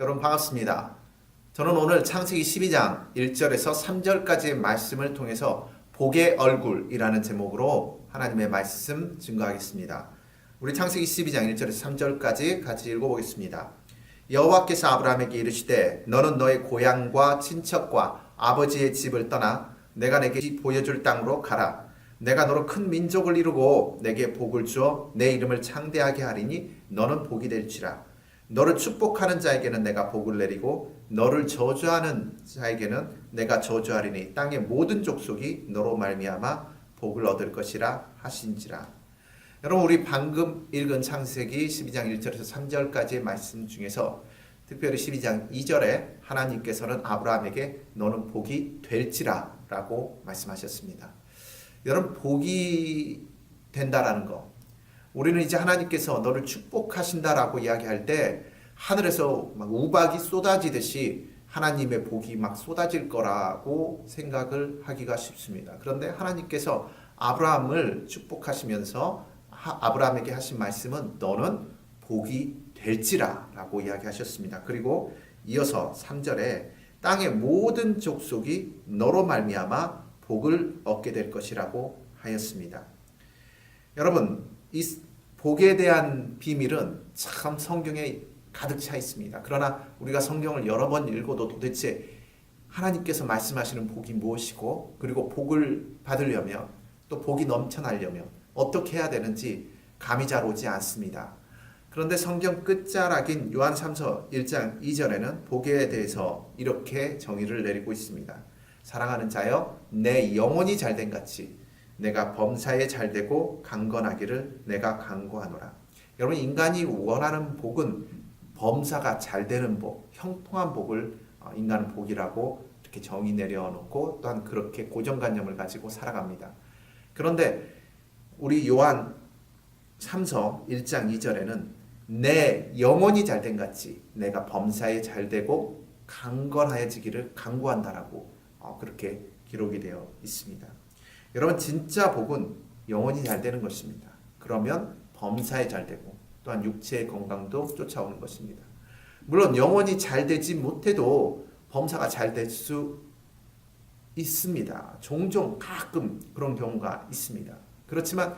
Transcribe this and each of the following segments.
여러분 반갑습니다. 저는 오늘 창세기 12장 1절에서 3절까지의 말씀을 통해서 복의 얼굴이라는 제목으로 하나님의 말씀 증거하겠습니다. 우리 창세기 12장 1절에서 3절까지 같이 읽어보겠습니다. 여호와께서 아브라함에게 이르시되 너는 너의 고향과 친척과 아버지의 집을 떠나 내가 내게 보여줄 땅으로 가라. 내가 너로 큰 민족을 이루고 내게 복을 주어 내 이름을 창대하게 하리니 너는 복이 될지라. 너를 축복하는 자에게는 내가 복을 내리고 너를 저주하는 자에게는 내가 저주하리니 땅의 모든 족속이 너로 말미암아 복을 얻을 것이라 하신지라. 여러분 우리 방금 읽은 창세기 12장 1절에서 3절까지의 말씀 중에서 특별히 12장 2절에 하나님께서는 아브라함에게 너는 복이 될지라 라고 말씀하셨습니다. 여러분 복이 된다라는 거 우리는 이제 하나님께서 너를 축복하신다라고 이야기할 때 하늘에서 막 우박이 쏟아지듯이 하나님의 복이 막 쏟아질 거라고 생각을 하기가 쉽습니다. 그런데 하나님께서 아브라함을 축복하시면서 하- 아브라함에게 하신 말씀은 너는 복이 될지라 라고 이야기하셨습니다. 그리고 이어서 3절에 땅의 모든 족속이 너로 말미암아 복을 얻게 될 것이라고 하였습니다. 여러분, 이 복에 대한 비밀은 참 성경에 가득 차 있습니다. 그러나 우리가 성경을 여러 번 읽어도 도대체 하나님께서 말씀하시는 복이 무엇이고 그리고 복을 받으려면 또 복이 넘쳐나려면 어떻게 해야 되는지 감이 잘 오지 않습니다. 그런데 성경 끝자락인 요한 3서 1장 2절에는 복에 대해서 이렇게 정의를 내리고 있습니다. 사랑하는 자여 내 영혼이 잘된 같이 내가 범사에 잘 되고 강건하기를 내가 강구하노라. 여러분 인간이 원하는 복은 범사가 잘 되는 복, 형통한 복을 어, 인간은 복이라고 이렇게 정의 내려놓고 또한 그렇게 고정관념을 가지고 살아갑니다. 그런데 우리 요한 3서 1장 2절에는 내 영혼이 잘된 같이 내가 범사에 잘 되고 강건하여지기를 강구한다라고 어, 그렇게 기록이 되어 있습니다. 여러분 진짜 복은 영혼이 잘 되는 것입니다. 그러면 범사에 잘 되고 또한 육체의 건강도 쫓아오는 것입니다. 물론 영혼이 잘 되지 못해도 범사가 잘 될 수 있습니다. 종종 가끔 그런 경우가 있습니다. 그렇지만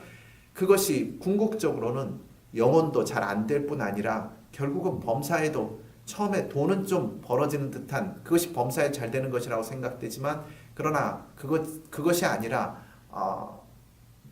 그것이 궁극적으로는 영혼도 잘 안 될 뿐 아니라 결국은 범사에도 처음에 돈은 좀 벌어지는 듯한 그것이 범사에 잘 되는 것이라고 생각되지만 그러나 그것 그것이 아니라 어,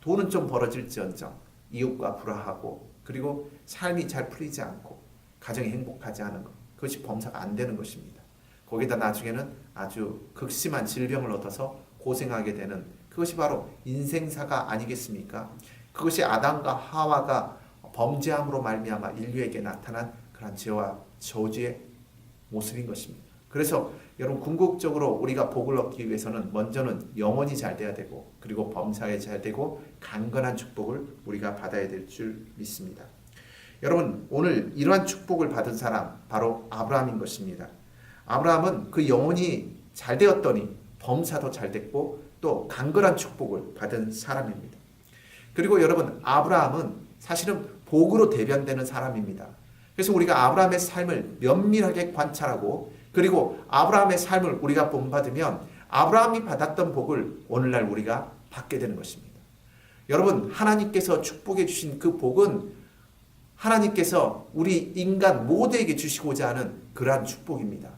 돈은 좀 벌어질지언정 이웃과 불화하고 그리고 삶이 잘 풀리지 않고 가정이 행복하지 않은 것 그것이 범사가 안 되는 것입니다. 거기다 나중에는 아주 극심한 질병을 얻어서 고생하게 되는 그것이 바로 인생사가 아니겠습니까? 그것이 아담과 하와가 범죄함으로 말미암아 인류에게 나타난 그런 죄와 저주의 모습인 것입니다. 그래서 여러분 궁극적으로 우리가 복을 얻기 위해서는 먼저는 영혼이 잘 돼야 되고 그리고 범사에 잘 되고 강건한 축복을 우리가 받아야 될 줄 믿습니다. 여러분 오늘 이러한 축복을 받은 사람 바로 아브라함인 것입니다. 아브라함은 그 영혼이 잘 되었더니 범사도 잘 됐고 또 강건한 축복을 받은 사람입니다. 그리고 여러분 아브라함은 사실은 복으로 대변되는 사람입니다. 그래서 우리가 아브라함의 삶을 면밀하게 관찰하고 그리고 아브라함의 삶을 우리가 본받으면 아브라함이 받았던 복을 오늘날 우리가 받게 되는 것입니다. 여러분 하나님께서 축복해 주신 그 복은 하나님께서 우리 인간 모두에게 주시고자 하는 그러한 축복입니다.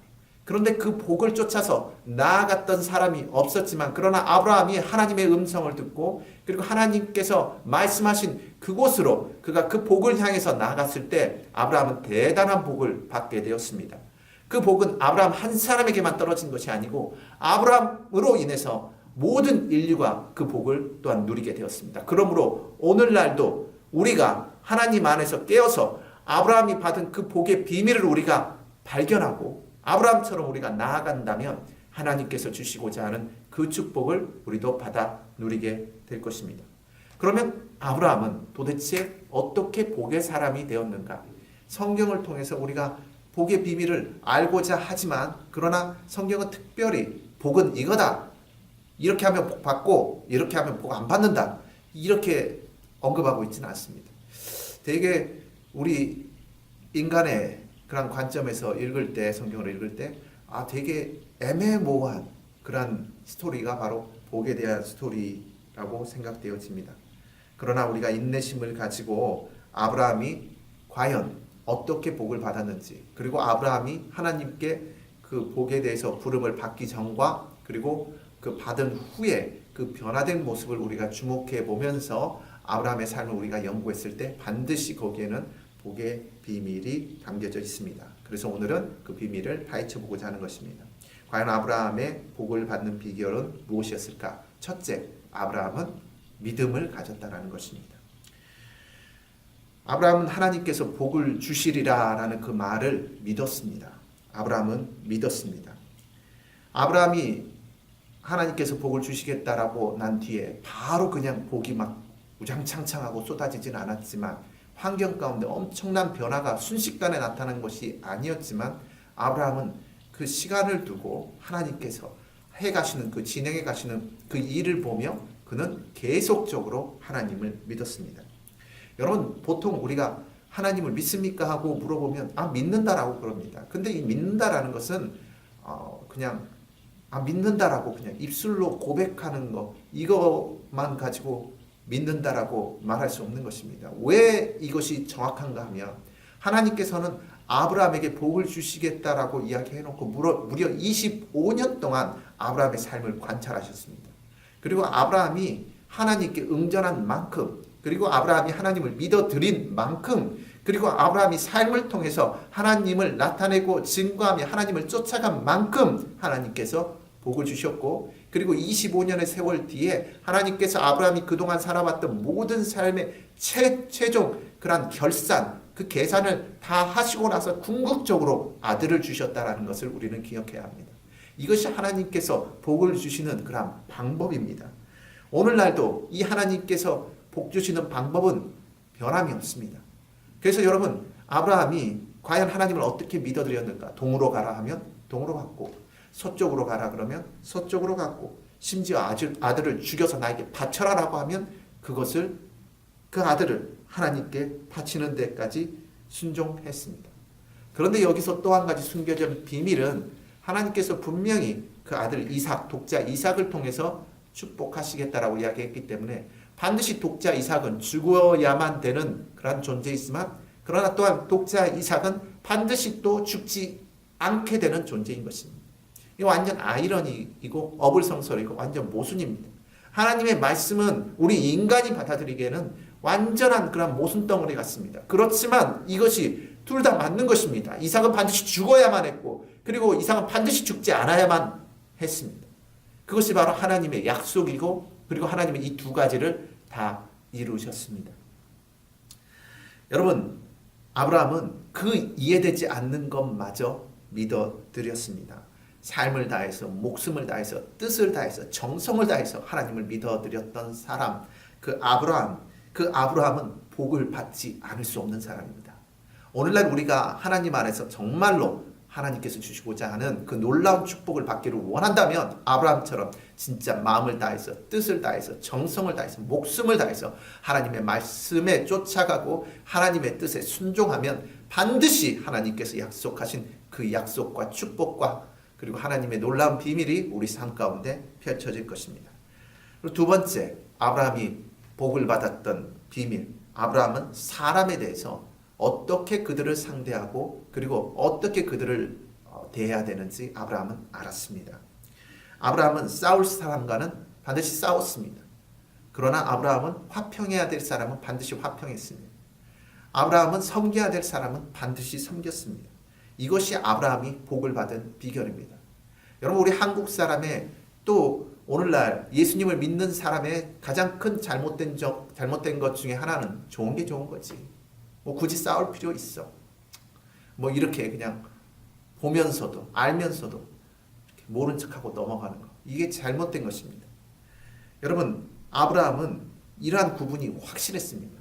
그런데 그 복을 쫓아서 나아갔던 사람이 없었지만 그러나 아브라함이 하나님의 음성을 듣고 그리고 하나님께서 말씀하신 그곳으로 그가 그 복을 향해서 나아갔을 때 아브라함은 대단한 복을 받게 되었습니다. 그 복은 아브라함 한 사람에게만 떨어진 것이 아니고 아브라함으로 인해서 모든 인류가 그 복을 또한 누리게 되었습니다. 그러므로 오늘날도 우리가 하나님 안에서 깨어서 아브라함이 받은 그 복의 비밀을 우리가 발견하고 아브라함처럼 우리가 나아간다면 하나님께서 주시고자 하는 그 축복을 우리도 받아 누리게 될 것입니다. 그러면 아브라함은 도대체 어떻게 복의 사람이 되었는가? 성경을 통해서 우리가 복의 비밀을 알고자 하지만 그러나 성경은 특별히 복은 이거다. 이렇게 하면 복 받고 이렇게 하면 복 안 받는다. 이렇게 언급하고 있지는 않습니다. 되게 우리 인간의 그런 관점에서 읽을 때 성경을 읽을 때 아 되게 애매모호한 그런 스토리가 바로 복에 대한 스토리라고 생각되어집니다. 그러나 우리가 인내심을 가지고 아브라함이 과연 어떻게 복을 받았는지 그리고 아브라함이 하나님께 그 복에 대해서 부름을 받기 전과 그리고 그 받은 후에 그 변화된 모습을 우리가 주목해 보면서 아브라함의 삶을 우리가 연구했을 때 반드시 거기에는 복의 비밀이 담겨져 있습니다. 그래서 오늘은 그 비밀을 파헤쳐 보고자 하는 것입니다. 과연 아브라함의 복을 받는 비결은 무엇이었을까? 첫째, 아브라함은 믿음을 가졌다라는 것입니다. 아브라함은 하나님께서 복을 주시리라라는 그 말을 믿었습니다. 아브라함은 믿었습니다. 아브라함이 하나님께서 복을 주시겠다라고 난 뒤에 바로 그냥 복이 막 우장창창하고 쏟아지진 않았지만 환경 가운데 엄청난 변화가 순식간에 나타난 것이 아니었지만 아브라함은 그 시간을 두고 하나님께서 해 가시는 그 진행해 가시는 그 일을 보며 그는 계속적으로 하나님을 믿었습니다. 여러분 보통 우리가 하나님을 믿습니까 하고 물어보면 아 믿는다라고 그럽니다. 근데 이 믿는다라는 것은 어 그냥 아 믿는다라고 그냥 입술로 고백하는 거 이것만 가지고 믿는다라고 말할 수 없는 것입니다. 왜 이것이 정확한가 하면 하나님께서는 아브라함에게 복을 주시겠다라고 이야기해 놓고 무려, 무려 25년 동안 아브라함의 삶을 관찰하셨습니다. 그리고 아브라함이 하나님께 응전한 만큼 그리고 아브라함이 하나님을 믿어드린 만큼 그리고 아브라함이 삶을 통해서 하나님을 나타내고 증거하며 하나님을 쫓아간 만큼 하나님께서 복을 주셨고 그리고 25년의 세월 뒤에 하나님께서 아브라함이 그동안 살아왔던 모든 삶의 최, 최종 그러한 결산 그 계산을 다 하시고 나서 궁극적으로 아들을 주셨다라는 것을 우리는 기억해야 합니다. 이것이 하나님께서 복을 주시는 그런 방법입니다. 오늘날도 이 하나님께서 복 주시는 방법은 변함이 없습니다. 그래서 여러분 아브라함이 과연 하나님을 어떻게 믿어드렸는가? 동으로 가라 하면 동으로 갔고 서쪽으로 가라 그러면 서쪽으로 갔고 심지어 아들, 아들을 죽여서 나에게 바쳐라라고 하면 그것을 그 아들을 하나님께 바치는 데까지 순종했습니다. 그런데 여기서 또 한 가지 숨겨진 비밀은 하나님께서 분명히 그 아들 이삭 독자 이삭을 통해서 축복하시겠다라고 이야기했기 때문에 반드시 독자 이삭은 죽어야만 되는 그런 존재이지만 그러나 또한 독자 이삭은 반드시 또 죽지 않게 되는 존재인 것입니다. 이 완전 아이러니이고 어불성설이고 완전 모순입니다. 하나님의 말씀은 우리 인간이 받아들이기에는 완전한 그런 모순 덩어리 같습니다. 그렇지만 이것이 둘 다 맞는 것입니다. 이삭은 반드시 죽어야만 했고 그리고 이삭은 반드시 죽지 않아야만 했습니다. 그것이 바로 하나님의 약속이고 그리고 하나님은 이 두 가지를 다 이루셨습니다. 여러분 아브라함은 그 이해되지 않는 것마저 믿어드렸습니다. 삶을 다해서 목숨을 다해서 뜻을 다해서 정성을 다해서 하나님을 믿어드렸던 사람 그 아브라함 그 아브라함은 복을 받지 않을 수 없는 사람입니다. 오늘날 우리가 하나님 안에서 정말로 하나님께서 주시고자 하는 그 놀라운 축복을 받기를 원한다면 아브라함처럼 진짜 마음을 다해서 뜻을 다해서 정성을 다해서 목숨을 다해서 하나님의 말씀에 쫓아가고 하나님의 뜻에 순종하면 반드시 하나님께서 약속하신 그 약속과 축복과 그리고 하나님의 놀라운 비밀이 우리 삶 가운데 펼쳐질 것입니다. 그리고 두 번째 아브라함이 복을 받았던 비밀 아브라함은 사람에 대해서 어떻게 그들을 상대하고 그리고 어떻게 그들을 어, 대해야 되는지 아브라함은 알았습니다. 아브라함은 싸울 사람과는 반드시 싸웠습니다. 그러나 아브라함은 화평해야 될 사람은 반드시 화평했습니다. 아브라함은 섬겨야 될 사람은 반드시 섬겼습니다. 이것이 아브라함이 복을 받은 비결입니다. 여러분 우리 한국 사람의 또 오늘날 예수님을 믿는 사람의 가장 큰 잘못된 적 잘못된 것 중에 하나는 좋은 게 좋은 거지. 뭐 굳이 싸울 필요 있어. 뭐 이렇게 그냥 보면서도 알면서도 모른 척하고 넘어가는 거. 이게 잘못된 것입니다. 여러분 아브라함은 이러한 구분이 확실했습니다.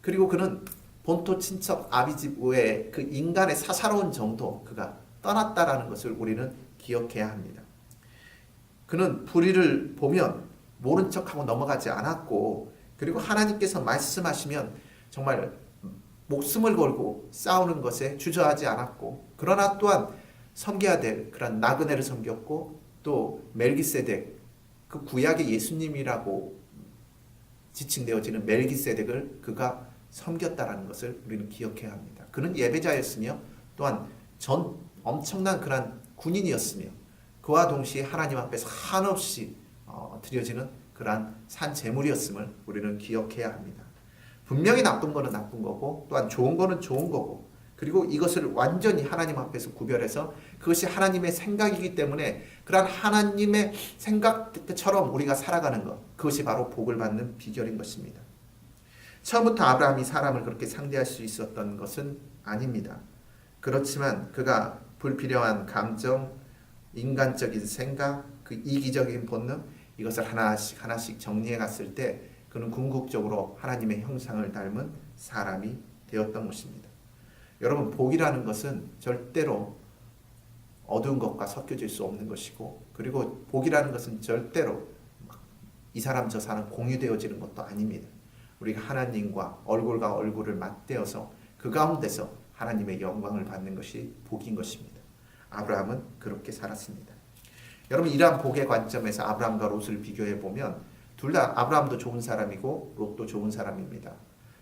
그리고 그는 본토 친척 아비집 외에 그 인간의 사사로운 정도 그가 떠났다라는 것을 우리는 기억해야 합니다. 그는 불의를 보면 모른 척하고 넘어가지 않았고 그리고 하나님께서 말씀하시면 정말 목숨을 걸고 싸우는 것에 주저하지 않았고 그러나 또한 섬겨야 될 그런 나그네를 섬겼고 또 멜기세덱 그 구약의 예수님이라고 지칭되어지는 멜기세덱을 그가 섬겼다라는 것을 우리는 기억해야 합니다. 그는 예배자였으며 또한 전 엄청난 그런 군인이었으며 그와 동시에 하나님 앞에서 한없이 어, 드려지는 그러한 산 제물이었음을 우리는 기억해야 합니다. 분명히 나쁜 거는 나쁜 거고 또한 좋은 거는 좋은 거고 그리고 이것을 완전히 하나님 앞에서 구별해서 그것이 하나님의 생각이기 때문에 그러한 하나님의 생각처럼 우리가 살아가는 것 그것이 바로 복을 받는 비결인 것입니다. 처음부터 아브라함이 사람을 그렇게 상대할 수 있었던 것은 아닙니다. 그렇지만 그가 불필요한 감정, 인간적인 생각, 그 이기적인 본능 이것을 하나씩 하나씩 정리해 갔을 때 그는 궁극적으로 하나님의 형상을 닮은 사람이 되었던 것입니다. 여러분 복이라는 것은 절대로 어두운 것과 섞여질 수 없는 것이고 그리고 복이라는 것은 절대로 이 사람 저 사람 공유되어지는 것도 아닙니다. 우리가 하나님과 얼굴과 얼굴을 맞대어서 그 가운데서 하나님의 영광을 받는 것이 복인 것입니다. 아브라함은 그렇게 살았습니다. 여러분 이러한 복의 관점에서 아브라함과 롯을 비교해 보면 둘 다 아브라함도 좋은 사람이고 롯도 좋은 사람입니다.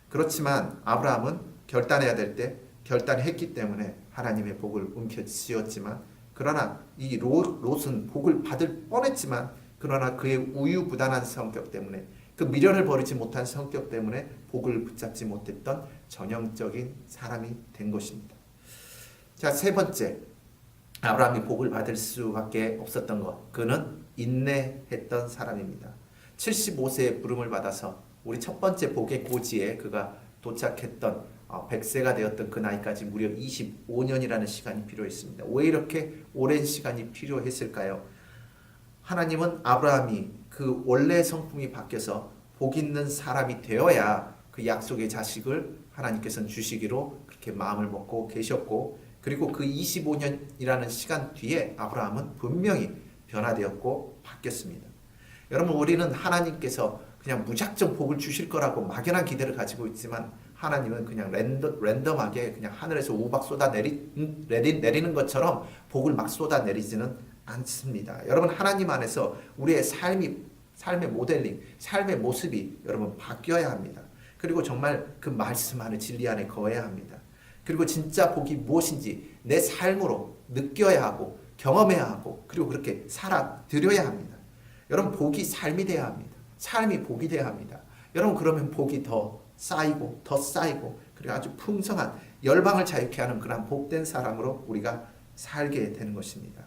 그렇지만 아브라함은 결단해야 될 때 결단했기 때문에 하나님의 복을 움켜쥐었지만 그러나 이 롯, 롯은 복을 받을 뻔했지만 그러나 그의 우유부단한 성격 때문에 그 미련을 버리지 못한 성격 때문에 복을 붙잡지 못했던 전형적인 사람이 된 것입니다. 자, 세 번째. 아브라함이 복을 받을 수밖에 없었던 것. 그는 인내했던 사람입니다. 75세의 부름을 받아서 우리 첫 번째 복의 고지에 그가 도착했던 어, 100세가 되었던 그 나이까지 무려 25년이라는 시간이 필요했습니다. 왜 이렇게 오랜 시간이 필요했을까요? 하나님은 아브라함이 그 원래 성품이 바뀌어서 복 있는 사람이 되어야 그 약속의 자식을 하나님께서는 주시기로 그렇게 마음을 먹고 계셨고 그리고 그 25년이라는 시간 뒤에 아브라함은 분명히 변화되었고 바뀌었습니다. 여러분 우리는 하나님께서 그냥 무작정 복을 주실 거라고 막연한 기대를 가지고 있지만 하나님은 그냥 랜덤, 랜덤하게 그냥 하늘에서 우박 쏟아 내리, 내리, 내리는 것처럼 복을 막 쏟아 내리지는 않습니다. 여러분 하나님 안에서 우리의 삶이 삶의 모델링, 삶의 모습이 여러분 바뀌어야 합니다. 그리고 정말 그 말씀 안에 진리 안에 거해야 합니다. 그리고 진짜 복이 무엇인지 내 삶으로 느껴야 하고 경험해야 하고 그리고 그렇게 살아 드려야 합니다. 여러분 복이 삶이 돼야 합니다. 삶이 복이 돼야 합니다. 여러분 그러면 복이 더 쌓이고 더 쌓이고 그리고 아주 풍성한 열방을 자유케 하는 그런 복된 사람으로 우리가 살게 되는 것입니다.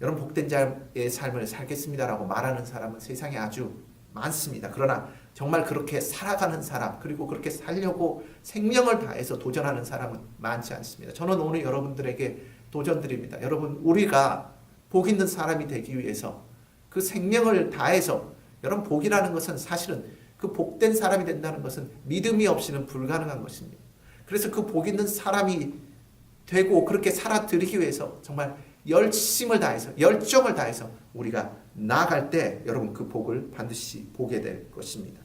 여러분 복된 자의 삶을 살겠습니다라고 말하는 사람은 세상에 아주 많습니다. 그러나 정말 그렇게 살아가는 사람 그리고 그렇게 살려고 생명을 다해서 도전하는 사람은 많지 않습니다. 저는 오늘 여러분들에게 도전드립니다. 여러분 우리가 복 있는 사람이 되기 위해서 그 생명을 다해서 여러분 복이라는 것은 사실은 그 복된 사람이 된다는 것은 믿음이 없이는 불가능한 것입니다. 그래서 그 복 있는 사람이 되고 그렇게 살아드리기 위해서 정말 열심을 다해서 열정을 다해서 우리가 나아갈 때 여러분 그 복을 반드시 보게 될 것입니다.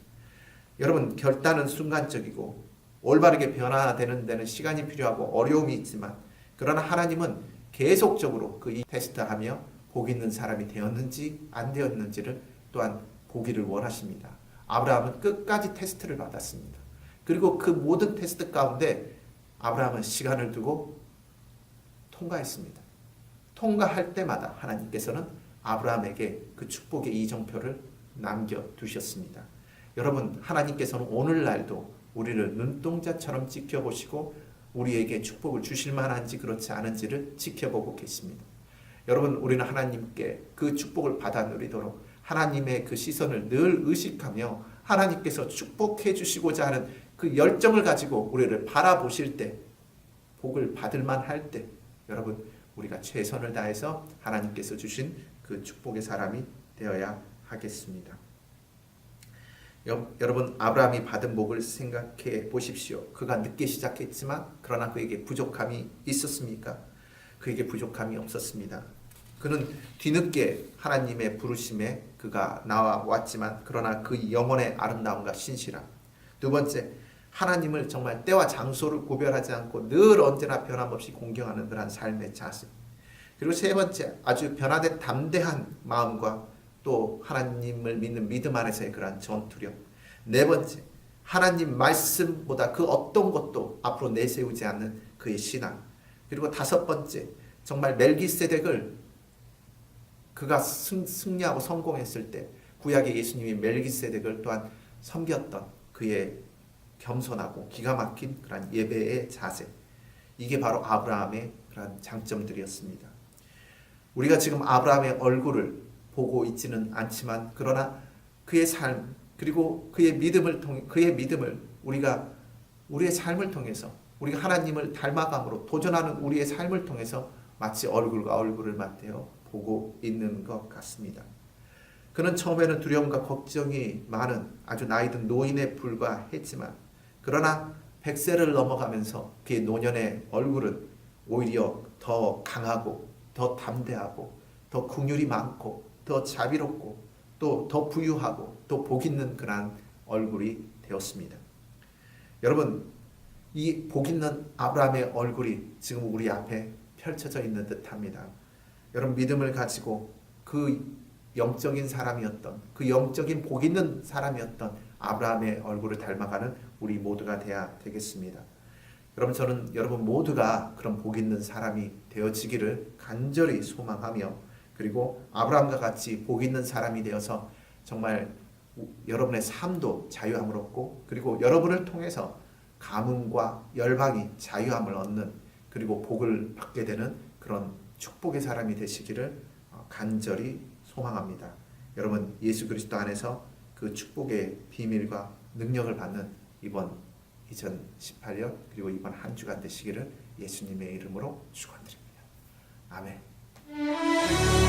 여러분 결단은 순간적이고 올바르게 변화되는 데는 시간이 필요하고 어려움이 있지만 그러나 하나님은 계속적으로 그 테스트하며 복 있는 사람이 되었는지 안 되었는지를 또한 보기를 원하십니다. 아브라함은 끝까지 테스트를 받았습니다. 그리고 그 모든 테스트 가운데 아브라함은 시간을 두고 통과했습니다. 통과할 때마다 하나님께서는 아브라함에게 그 축복의 이정표를 남겨두셨습니다. 여러분, 하나님께서는 오늘날도 우리를 눈동자처럼 지켜보시고 우리에게 축복을 주실 만한지 그렇지 않은지를 지켜보고 계십니다. 여러분, 우리는 하나님께 그 축복을 받아 누리도록 하나님의 그 시선을 늘 의식하며 하나님께서 축복해 주시고자 하는 그 열정을 가지고 우리를 바라보실 때 복을 받을 만 할 때 여러분 우리가 최선을 다해서 하나님께서 주신 그 축복의 사람이 되어야 하겠습니다. 여, 여러분 아브라함이 받은 복을 생각해 보십시오. 그가 늦게 시작했지만 그러나 그에게 부족함이 있었습니까? 그에게 부족함이 없었습니다. 그는 뒤늦게 하나님의 부르심에 그가 나와 왔지만 그러나 그 영혼의 아름다움과 신실함. 두 번째 하나님을 정말 때와 장소를 구별하지 않고 늘 언제나 변함없이 공경하는 그러한 삶의 자세. 그리고 세 번째 아주 변화된 담대한 마음과 또 하나님을 믿는 믿음 안에서의 그러한 전투력. 네 번째 하나님 말씀보다 그 어떤 것도 앞으로 내세우지 않는 그의 신앙. 그리고 다섯 번째 정말 멜기세덱을 그가 승, 승리하고 성공했을 때 구약의 예수님이 멜기세덱을 또한 섬겼던 그의 겸손하고 기가 막힌 그런 예배의 자세. 이게 바로 아브라함의 그런 장점들이었습니다. 우리가 지금 아브라함의 얼굴을 보고 있지는 않지만 그러나 그의 삶 그리고 그의 믿음을 통 그의 믿음을 우리가 우리의 삶을 통해서 우리가 하나님을 닮아감으로 도전하는 우리의 삶을 통해서 마치 얼굴과 얼굴을 맞대어 보고 있는 것 같습니다. 그는 처음에는 두려움과 걱정이 많은 아주 나이든 노인에 불과했지만 그러나 100세를 넘어가면서 그의 노년의 얼굴은 오히려 더 강하고 더 담대하고 더 긍휼이 많고 더 자비롭고 또 더 부유하고 또 복 있는 그러한 얼굴이 되었습니다. 여러분 이 복 있는 아브라함의 얼굴이 지금 우리 앞에 펼쳐져 있는 듯합니다. 여러분 믿음을 가지고 그 영적인 사람이었던 그 영적인 복 있는 사람이었던 아브라함의 얼굴을 닮아가는 우리 모두가 돼야 되겠습니다. 여러분 저는 여러분 모두가 그런 복 있는 사람이 되어지기를 간절히 소망하며 그리고 아브라함과 같이 복 있는 사람이 되어서 정말 여러분의 삶도 자유함을 얻고 그리고 여러분을 통해서 가뭄과 열방이 자유함을 얻는 그리고 복을 받게 되는 그런 축복의 사람이 되시기를 어, 간절히 소망합니다. 여러분 예수 그리스도 안에서 그 축복의 비밀과 능력을 받는 이번 2018년 그리고 이번 한 주간 되시기를 예수님의 이름으로 축원드립니다. 아멘.